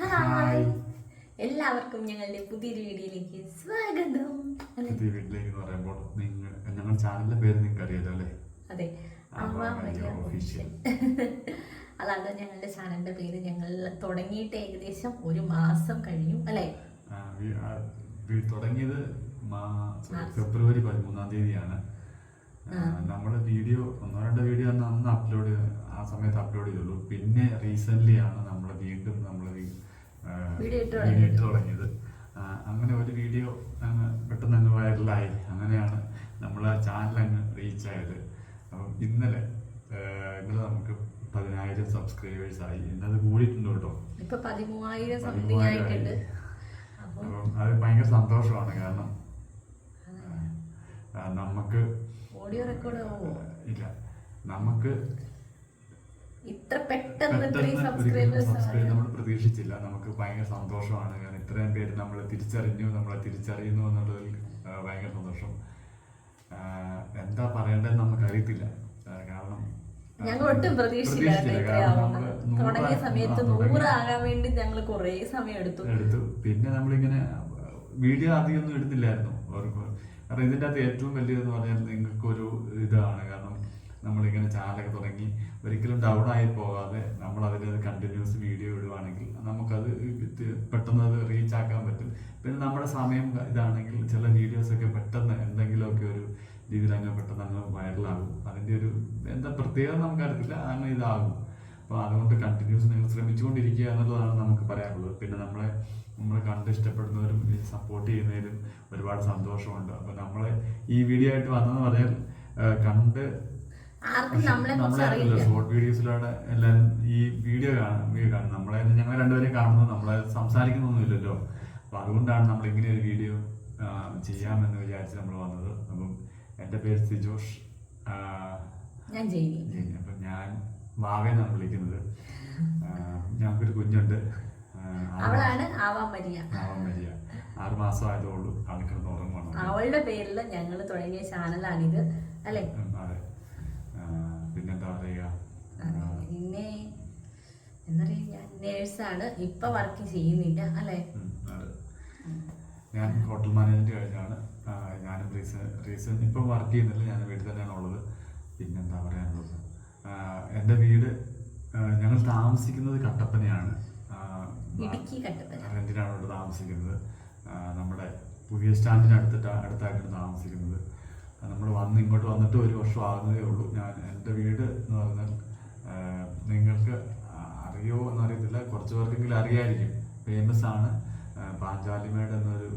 Hi എല്ലാവർക്കും ഞങ്ങളുടെ പുതിയൊരു വീഡിയോയിലേക്ക് സ്വാഗതം. പുതിയ വീട്ടിലേക്ക് എന്ന് പറയുമ്പോൾ നിങ്ങൾ ഞങ്ങളുടെ ചാനലിന്റെ പേര് നിങ്ങൾക്ക് അറിയാലോ അല്ലേ? അതെ. ഒഫീഷ്യൽ. അതാണ് ഞങ്ങളുടെ ചാനലിന്റെ പേര്. ഞങ്ങൾ തുടങ്ങിയിട്ട് ഏകദേശം ഒരു മാസം കഴിഞ്ഞു അല്ലേ? തുടങ്ങിയത്. ഫെബ്രുവരി പതിമൂന്നാം തീയതിയാണ്. നമ്മൾ വീഡിയോ ഒന്നോ രണ്ടോ വീഡിയോ അന്ന് അന്ന് അപ്ലോഡ് ആ സമയത്ത് അപ്ലോഡ് ചെയ്തുള്ളൂ. പിന്നെ റീസെന്റ് ആണ് നമ്മൾ വീണ്ടും നമ്മൾ Video ഇട്ട് തുടങ്ങിയത്. അങ്ങനെ ഒരു വീഡിയോ അങ്ങ് പെട്ടെന്ന് അങ്ങ് വൈറലായി. അങ്ങനെയാണ് നമ്മൾ ആ ചാനൽ അങ്ങ് റീച്ച് ആയത്. അപ്പം ഇന്നലെ ഇന്നലെ നമുക്ക് പതിനായിരം സബ്സ്ക്രൈബേഴ്സ് ആയി. ഇന്നത് കൂടിയിട്ടുണ്ട് കേട്ടോ. പതിമൂവായിരം അപ്പം അത് ഭയങ്കര സന്തോഷമാണ് കാരണം നമുക്ക് ഓഡിയോ റെക്കോർഡ് ഇല്ല. നമുക്ക് ഇത്ര പെട്ടെന്ന് നമ്മൾ പ്രതീക്ഷിച്ചില്ല. നമുക്ക് ഭയങ്കര സന്തോഷമാണ്. കാരണം ഇത്രയും പേര് നമ്മളെ തിരിച്ചറിഞ്ഞു നമ്മളെ തിരിച്ചറിയുന്നു എന്നുള്ളതിൽ ഭയങ്കര സന്തോഷം. എന്താ പറയേണ്ടതെന്ന് നമുക്ക് അറിയത്തില്ല കാരണം ഞങ്ങൾ ഒട്ടും പ്രതീക്ഷിച്ചില്ല തുടങ്ങിയ സമയത്ത്. നൂറാകാൻ വേണ്ടി ഞങ്ങൾ കുറേ സമയം എടുത്തു. എടുത്തു. പിന്നെ നമ്മളിങ്ങനെ വീഡിയോ അധികം ഒന്നും എടുത്തില്ലായിരുന്നു. കാരണം ഇതിന്റെ അകത്ത് ഏറ്റവും വലിയതെന്ന് പറഞ്ഞാൽ നിങ്ങൾക്ക് ഒരു ഇതാണ്. കാരണം നമ്മളിങ്ങനെ ചാനലൊക്കെ തുടങ്ങി ഒരിക്കലും ഡൗൺ ആയി പോകാതെ നമ്മൾ അതിന്റെ കണ്ടിന്യൂസ് വീഡിയോ ഇടുവാണെങ്കിൽ നമുക്കത് പെട്ടെന്ന് അത് റീച്ച് ആക്കാൻ പറ്റും. പിന്നെ നമ്മുടെ സമയം ഇതാണെങ്കിൽ ചില വീഡിയോസൊക്കെ പെട്ടെന്ന് എന്തെങ്കിലുമൊക്കെ ഒരു രീതിയിൽ അങ്ങ് പെട്ടെന്ന് അങ്ങ് വൈറലാകും അതിന്റെ ഒരു എന്താ പ്രത്യേകത നമുക്കറിയത്തില്ല അങ്ങനെ ഇതാകും. അപ്പോൾ അതുകൊണ്ട് കണ്ടിന്യൂസ് നിങ്ങൾ ശ്രമിച്ചുകൊണ്ടിരിക്കുക എന്നുള്ളതാണ് നമുക്ക് പറയാനുള്ളത്. പിന്നെ നമ്മളെ നമ്മളെ കണ്ട് ഇഷ്ടപ്പെടുന്നവരും സപ്പോർട്ട് ചെയ്യുന്നതിലും ഒരുപാട് സന്തോഷമുണ്ട്. അപ്പോൾ നമ്മളെ ഈ വീഡിയോ ആയിട്ട് വന്നതെന്ന് പറഞ്ഞാൽ കണ്ട് ആർക്കും നമ്മളെ കുറിച്ച് അറിയില്ല. ഷോർട്ട് വീഡിയോസിലൂടെ എല്ലാവരും ഈ വീഡിയോ കാണും നമ്മളെ ഞങ്ങൾ രണ്ടുപേരെയും കാണുന്നത് നമ്മളെ സംസാരിക്കുന്നൊന്നുമില്ലല്ലോ. അപ്പോൾ അതുകൊണ്ടാണ് നമ്മൾ ഇങ്ങനെ ഒരു വീഡിയോ ചെയ്യാമെന്ന് വിചാരിച്ച് നമ്മൾ വന്നത്. അപ്പം എന്റെ പേര് സിജോഷ് ഞാൻ. അപ്പം ഞാൻ വാവേന്നാണ് വിളിക്കുന്നത്. ഞങ്ങൾക്കൊരു കുഞ്ഞുണ്ട്. അവളാണ് ആവാൻ മരിയ ആവാൻ വരിക ആറ് മാസം ആയതുള്ളൂ ആൾക്കിടന്ന് ഉറങ്ങണം അവളുടെ പേരിൽ ഞങ്ങൾ തുടങ്ങിയ ചാനലാണിത് അല്ലേ ഉം, അതെ ആ, പിന്നെന്താ പറയുക അതെ. പിന്നെ എന്താ പറയുക ഞാൻ നേഴ്സാണ് ഇപ്പൊ വർക്ക് ചെയ്യുന്നില്ല അല്ലെ? ഞാൻ ഹോട്ടൽ മാനേജ്മെന്റ് കഴിഞ്ഞാണ്. ഞാനും റീസൺ റീസൺ ഇപ്പം വർക്ക് ചെയ്യുന്നില്ല. ഞാൻ വീട്ടിൽ തന്നെയാണ് ഉള്ളത്. പിന്നെന്താ പറയാനുള്ളത്? എന്റെ വീട് ഞങ്ങൾ താമസിക്കുന്നത് കട്ടപ്പനയാണ്. റെന്റിനാണ് ഇവിടെ താമസിക്കുന്നത്? നമ്മുടെ പുതിയ സ്റ്റാൻഡിന് അടുത്തിട്ട് അടുത്തായിട്ടാണ് താമസിക്കുന്നത്. നമ്മൾ വന്ന് ഇങ്ങോട്ട് വന്നിട്ട് ഒരു വർഷം ആകുന്നതേ ഉള്ളൂ. ഞാൻ എന്റെ വീട് എന്ന് പറഞ്ഞാൽ നിങ്ങൾക്ക് അറിയോ എന്നറിയത്തില്ല. കുറച്ച് പേർക്കെങ്കിലും അറിയായിരിക്കും. ഫേമസ് ആണ്. പാഞ്ചാലിമേട് എന്നൊരു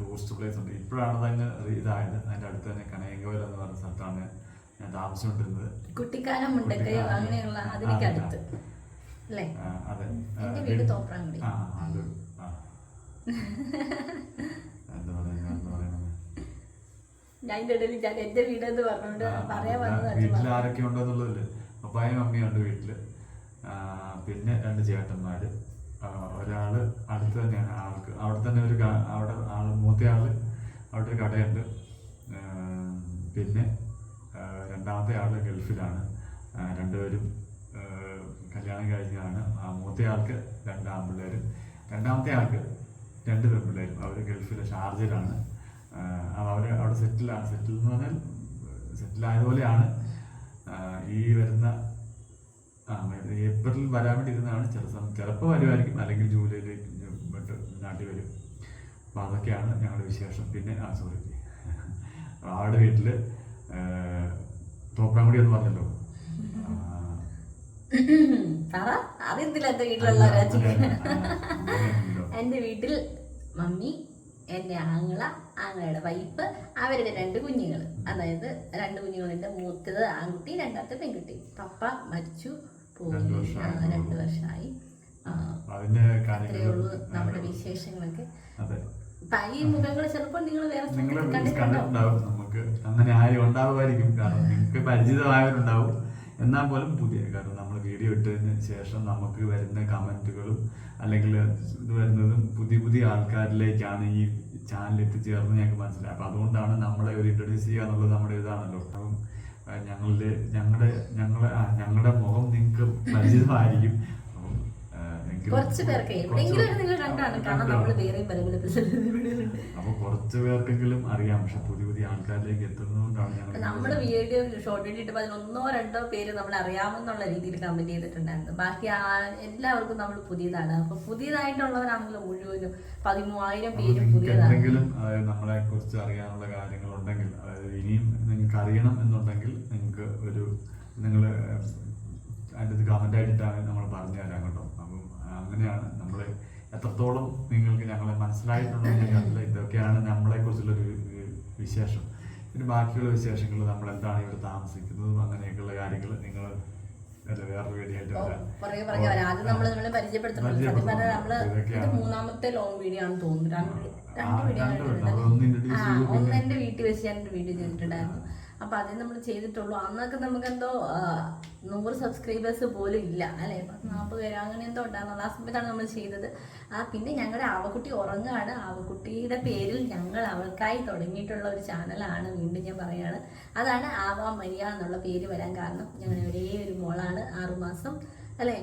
ടൂറിസ്റ്റ് പ്ലേസ് ഉണ്ട്. ഇപ്പോഴാണ് അതങ്ങ് ഇതായത്. അതിന്റെ അടുത്ത് തന്നെ കനയങ്കോൽ എന്ന് പറഞ്ഞ സ്ഥലത്താണ് ഞാൻ താമസിച്ചുകൊണ്ടിരുന്നത്. കുട്ടിക്കാലം മുണ്ടക്കയോ അങ്ങനെയുള്ള അതിനൊക്കെ അടുത്ത്. അതെ. ആ, വീട് തോപ്രാങ്കുടി ആ അത് ആ. എന്താ പറയുക എന്താ പറയുന്നത് ഞാൻ ഇതിന്റെ ഇടയിൽ ഞാൻ എന്റെ വീട് എന്ന് പറഞ്ഞുകൊണ്ട് പറയാൻ വന്നത് വീട്ടിൽ ആരൊക്കെ ഉണ്ടെന്നുള്ളതിൽ. പപ്പായും അമ്മയുണ്ട് ഉണ്ട് വീട്ടിൽ. പിന്നെ രണ്ട് ചേട്ടന്മാര്. ഒരാൾ അടുത്ത് തന്നെയാണ് ആൾക്ക്. അവിടെ തന്നെ ഒരു അവിടെ ആൾ മൂത്തയാൾ അവിടെ ഒരു കടയുണ്ട്. പിന്നെ രണ്ടാമത്തെ ആൾ ഗൾഫിലാണ്. രണ്ടുപേരും കല്യാണം കഴിഞ്ഞാണ്. ആ മൂത്തയാൾക്ക് രണ്ട് ആൺപിള്ളേരും. രണ്ടാമത്തെ ആൾക്ക് രണ്ട് പെൺപിള്ളേരും. അവർ ഗൾഫിലെ ഷാർജയിലാണ്. അവർ അവിടെ സെറ്റിലാണ്. സെറ്റിൽ എന്ന് പറഞ്ഞാൽ സെറ്റിലായതുപോലെയാണ് ഈ വരുന്ന ആ ഏപ്രിൽ വരാൻ വേണ്ടി ഇരുന്നതാണ് ചില സമയം. ചിലപ്പോൾ വരുമായിരിക്കും. അല്ലെങ്കിൽ ജൂലൈയിലേക്ക് നാട്ടിൽ വരും. അപ്പോൾ അതൊക്കെയാണ് ഞങ്ങളുടെ വിശേഷം. പിന്നെ ആ സോറി ആളുടെ വീട്ടിൽ തോപ്രാങ്കുടി എന്ന് പറഞ്ഞല്ലോ. എന്റെ വീട്ടിലുള്ള എന്റെ വീട്ടിൽ മമ്മി എന്റെ ആങ്ങള ആങ്ങളയുടെ വൈഫ് അവരുടെ രണ്ട് കുഞ്ഞുങ്ങൾ അതായത് രണ്ട് കുഞ്ഞുങ്ങളുടെ മൂത്തത് ആൺകുട്ടി രണ്ടാമത്തെ പെൺകുട്ടി. പപ്പ മരിച്ചു പോയി. രണ്ട് വർഷമായി. അത്രയേ ഉള്ളൂ നമ്മുടെ വിശേഷങ്ങളൊക്കെ. ഈ മുഖങ്ങൾ ചിലപ്പോൾ നിങ്ങൾ വേറെ നമുക്ക് അങ്ങനെ ആരും ഉണ്ടാവുമായിരിക്കും കാരണം നിങ്ങൾക്ക് പരിചിതമായവരുണ്ടാവും. എന്നാൽ പോലും പുതിയ. കാരണം നമ്മൾ വീഡിയോ ഇട്ടതിന് ശേഷം നമുക്ക് വരുന്ന കമന്റുകളും അല്ലെങ്കിൽ ഇത് വരുന്നതും പുതിയ പുതിയ ആൾക്കാരിലേക്കാണ് ഈ ചാനൽ എത്തിച്ചേർന്ന് ഞങ്ങൾക്ക് മനസ്സിലായി. അപ്പൊ അതുകൊണ്ടാണ് നമ്മളെ ഒരു ഇൻട്രൊഡ്യൂസ് ചെയ്യുക എന്നുള്ളത് നമ്മുടെ ഇതാണല്ലോ. അപ്പം ഞങ്ങളുടെ ഞങ്ങളുടെ ഞങ്ങളെ ഞങ്ങളുടെ മുഖം നിങ്ങൾക്ക് പരിചിതമായിരിക്കും. കുറച്ച് പേർക്ക് എവിടെയെങ്കിലും നിങ്ങൾ കണ്ടാണ്. കാരണം നമ്മൾ വേറെയും പല അപ്പൊ കുറച്ച് പേർക്കെങ്കിലും അറിയാം. പക്ഷെ പുതിയ പുതിയ ആൾക്കാരിലേക്ക് എത്തുന്നതുകൊണ്ടാണ് ഞങ്ങൾ നമ്മൾ വീഡിയോ ഷോർട്ട് വീഡിയോ ഇട്ടപ്പോൾ അതിൽ ഒന്നോ രണ്ടോ പേര് നമ്മൾ അറിയാമെന്നുള്ള രീതിയിൽ കമന്റ് ചെയ്തിട്ടുണ്ടായിരുന്നു. ബാക്കി എല്ലാവർക്കും നമ്മൾ പുതിയതാണ്. അപ്പൊ പുതിയതായിട്ടുള്ളവരാണല്ലോ മുഴുവനും പതിമൂവായിരം പേരും പുതിയതാണ്. എന്തെങ്കിലും നമ്മളെ കുറിച്ച് അറിയാനുള്ള കാര്യങ്ങൾ ഉണ്ടെങ്കിൽ അതായത് ഇനിയും നിങ്ങൾക്ക് അറിയണം എന്നുണ്ടെങ്കിൽ നിങ്ങൾക്ക് ഒരു നിങ്ങൾ അതിന്റെ കമന്റ് ആയിട്ടാണ് നമ്മൾ പറഞ്ഞു തരാം കേട്ടോ. അപ്പം അങ്ങനെയാണ് നമ്മൾ എത്രത്തോളം നിങ്ങൾക്ക് ഞങ്ങളെ മനസ്സിലായിട്ടുണ്ടോ എന്ന് എനിക്കറിയില്ല ഇതൊക്കെയാണ് നമ്മളെ കുറിച്ചുള്ളൊരു വിശേഷം. പിന്നെ ബാക്കിയുള്ള വിശേഷങ്ങൾ നമ്മൾ എന്താണ് ഇവിടെ താമസിക്കുന്നതും അങ്ങനെയൊക്കെയുള്ള കാര്യങ്ങൾ നിങ്ങൾ. മൂന്നാമത്തെ ലോങ് വീഡിയോ ആണ് തോന്നുന്നു. രണ്ട് വീഡിയോ ഒന്ന് എന്റെ വീട്ടിൽ വെച്ച് ഞാൻ വീഡിയോ ചെയ്തിട്ടുണ്ടായിരുന്നു. അപ്പൊ അതേ നമ്മൾ ചെയ്തിട്ടുള്ളൂ. അന്നൊക്കെ നമുക്ക് എന്തോ നൂറ് സബ്സ്ക്രൈബേഴ്സ് പോലും ഇല്ല. അല്ലെ? പത്ത് നാൽപ്പത് പേര് അങ്ങനെ എന്തോ ഉണ്ടായിരുന്നു. ആ സമയത്താണ് നമ്മൾ ചെയ്തത്. ആ പിന്നെ ഞങ്ങളുടെ ആവക്കുട്ടി ഉറങ്ങാണ്. ആവക്കുട്ടിയുടെ പേരിൽ ഞങ്ങൾ അവൾക്കായി തുടങ്ങിയിട്ടുള്ള ഒരു ചാനലാണ് വീണ്ടും ഞാൻ പറയുകയാണ് അതാണ് ആവാ മരിയ എന്നുള്ള പേര് വരാൻ കാരണം. ഞങ്ങളുടെ ഒരേ ഒരു മോളാണ് ആറുമാസം. അല്ലേ?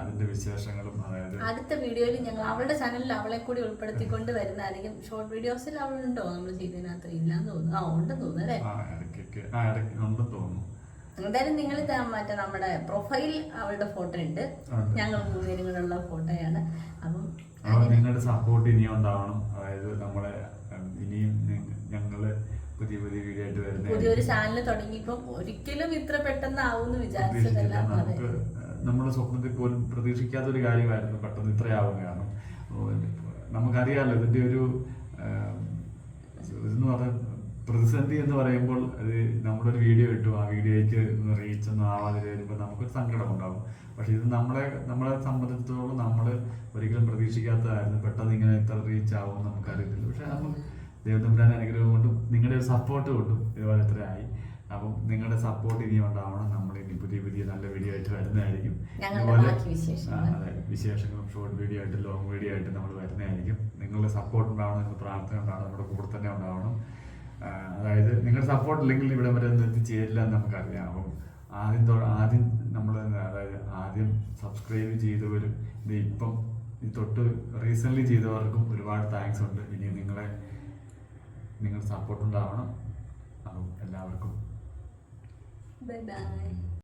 അതിന്റെ വിശേഷങ്ങളും അതായത് അടുത്ത വീഡിയോയിൽ ഞങ്ങൾ അവളുടെ ചാനലിൽ അവളെ കൂടി ഉൾപ്പെടുത്തിക്കൊണ്ട് വരുന്നതായിരിക്കും. ഷോർട്ട് വീഡിയോസിൽ അവളുണ്ടോ? നമ്മൾ ചെയ്തതിനകത്ത് ഇല്ലാന്ന് തോന്നുന്നു. ആ ഉണ്ടെന്ന് തോന്നുന്നു അല്ലേ? എന്തായാലും നിങ്ങൾ മറ്റേ നമ്മുടെ പ്രൊഫൈൽ അവളുടെ ഫോട്ടോ ഉണ്ട്. ഞങ്ങൾ മൂന്നുപേരും കൂടെ ഫോട്ടോയാണ് അപ്പം നിങ്ങളുടെ സപ്പോർട്ട് ഇനിയും ഉണ്ടാവണം. അതായത് നമ്മളെ ഇനിയും ഞങ്ങൾ പുതിയ പുതിയ വീഡിയോ ആയിട്ട് വരുന്നത് പുതിയൊരു ചാനൽ തുടങ്ങിയപ്പോൾ ഒരിക്കലും ഇത്ര പെട്ടെന്ന് ആവും എന്ന് വിചാരിച്ചതല്ല നമ്മുടെ സ്വപ്നത്തിൽ പോലും പ്രതീക്ഷിക്കാത്ത ഒരു കാര്യമായിരുന്നു പെട്ടെന്ന് ഇത്രയാവും നമുക്കറിയാമല്ലോ ഇതിന്റെ ഒരു ഇതെന്ന് പറഞ്ഞാൽ പ്രതിസന്ധി എന്ന് പറയുമ്പോൾ അത് നമ്മളൊരു വീഡിയോ ഇട്ടു ആ വീഡിയോയ്ക്ക് റീച്ച് ഒന്നും ആവാതെ വരുമ്പോൾ നമുക്കൊരു സങ്കടം ഉണ്ടാകും പക്ഷേ ഇത് നമ്മളെ നമ്മളെ സംബന്ധിച്ചിടത്തോളം നമ്മൾ ഒരിക്കലും പ്രതീക്ഷിക്കാത്തതായിരുന്നു. പെട്ടെന്ന് ഇങ്ങനെ ഇത്ര റീച്ച് ആവും നമുക്കറിയത്തില്ല. പക്ഷെ നമ്മൾ ദൈവത്തമ്പുരാൻ അനുഗ്രഹം കൊണ്ടും നിങ്ങളുടെ ഒരു സപ്പോർട്ട് കൊണ്ടും ഇതുപോലെ ഇത്ര ആയി അപ്പം നിങ്ങളുടെ സപ്പോർട്ട് ഇനി ഉണ്ടാവണം നമ്മൾ ഇനി പുതിയ പുതിയ നല്ല വീഡിയോ ആയിട്ട് വരുന്നതായിരിക്കും. അതെ. വിശേഷങ്ങളും ഷോർട്ട് വീഡിയോ ആയിട്ട് ലോങ് വീഡിയോ ആയിട്ട് നമ്മൾ വരുന്നതായിരിക്കും. നിങ്ങളുടെ സപ്പോർട്ട് ഉണ്ടാവണം നിങ്ങളുടെ പ്രാർത്ഥന ഉണ്ടാവണം നമ്മുടെ കൂടെ തന്നെ ഉണ്ടാവണം. അതായത് നിങ്ങളുടെ സപ്പോർട്ട് ഇല്ലെങ്കിൽ ഇവിടെ വരെ ഒന്നും എത്തിച്ചേരില്ല എന്ന് നമുക്കറിയാം. അപ്പം ആദ്യം ആദ്യം നമ്മൾ അതായത് ആദ്യം സബ്സ്ക്രൈബ് ചെയ്തവരും ഇത് ഇപ്പം തൊട്ട് റീസെന്റ്ലി ചെയ്തവർക്കും ഒരുപാട് താങ്ക്സ് ഉണ്ട്. ഇനി നിങ്ങളെ നിങ്ങളുടെ സപ്പോർട്ട് ഉണ്ടാവണം. അപ്പം എല്ലാവർക്കും Bye-bye.